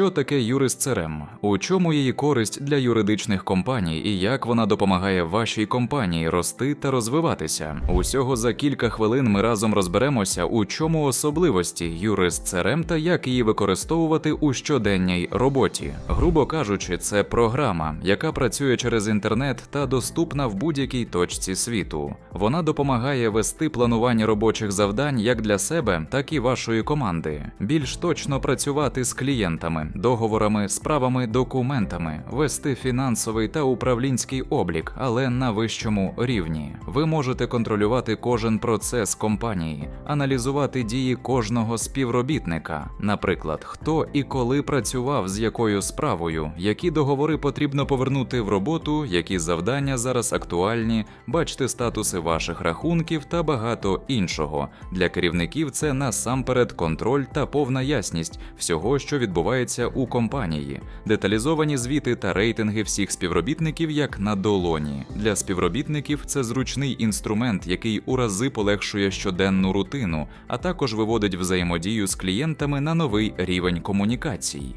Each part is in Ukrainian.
Що таке юрист CRM? У чому її користь для юридичних компаній і як вона допомагає вашій компанії рости та розвиватися? Усього за кілька хвилин ми разом розберемося, у чому особливості юрист CRM та як її використовувати у щоденній роботі. Грубо кажучи, це програма, яка працює через інтернет та доступна в будь-якій точці світу. Вона допомагає вести планування робочих завдань як для себе, так і вашої команди. Більш точно працювати з клієнтами, договорами, справами, документами, вести фінансовий та управлінський облік, але на вищому рівні. Ви можете контролювати кожен процес компанії, аналізувати дії кожного співробітника, наприклад, хто і коли працював з якою справою, які договори потрібно повернути в роботу, які завдання зараз актуальні, бачити статуси ваших рахунків та багато іншого. Для керівників це насамперед контроль та повна ясність всього, що відбувається у компанії, деталізовані звіти та рейтинги всіх співробітників як на долоні. Для співробітників це зручний інструмент, який у рази полегшує щоденну рутину, а також виводить взаємодію з клієнтами на новий рівень комунікацій.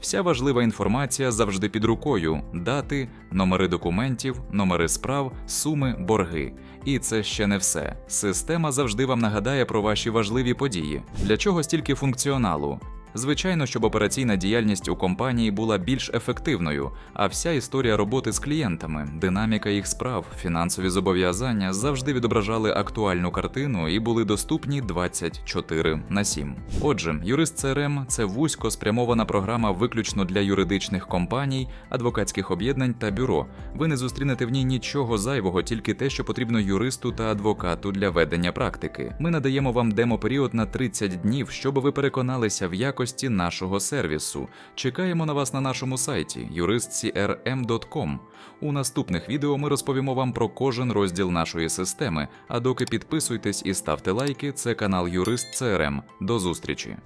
Вся важлива інформація завжди під рукою: дати, номери документів, номери справ, суми, борги. І це ще не все. Система завжди вам нагадає про ваші важливі події. Для чого стільки функціоналу? Звичайно, щоб операційна діяльність у компанії була більш ефективною, а вся історія роботи з клієнтами, динаміка їх справ, фінансові зобов'язання завжди відображали актуальну картину і були доступні 24 на 7. Отже, юрист CRM – це вузько спрямована програма виключно для юридичних компаній, адвокатських об'єднань та бюро. Ви не зустрінете в ній нічого зайвого, тільки те, що потрібно юристу та адвокату для ведення практики. Ми надаємо вам демо-період на 30 днів, щоб ви переконалися в якості нашого сервісу. Чекаємо на вас на нашому сайті juristcrm.com. У наступних відео ми розповімо вам про кожен розділ нашої системи. А доки підписуйтесь і ставте лайки, це канал Юрист CRM. До зустрічі!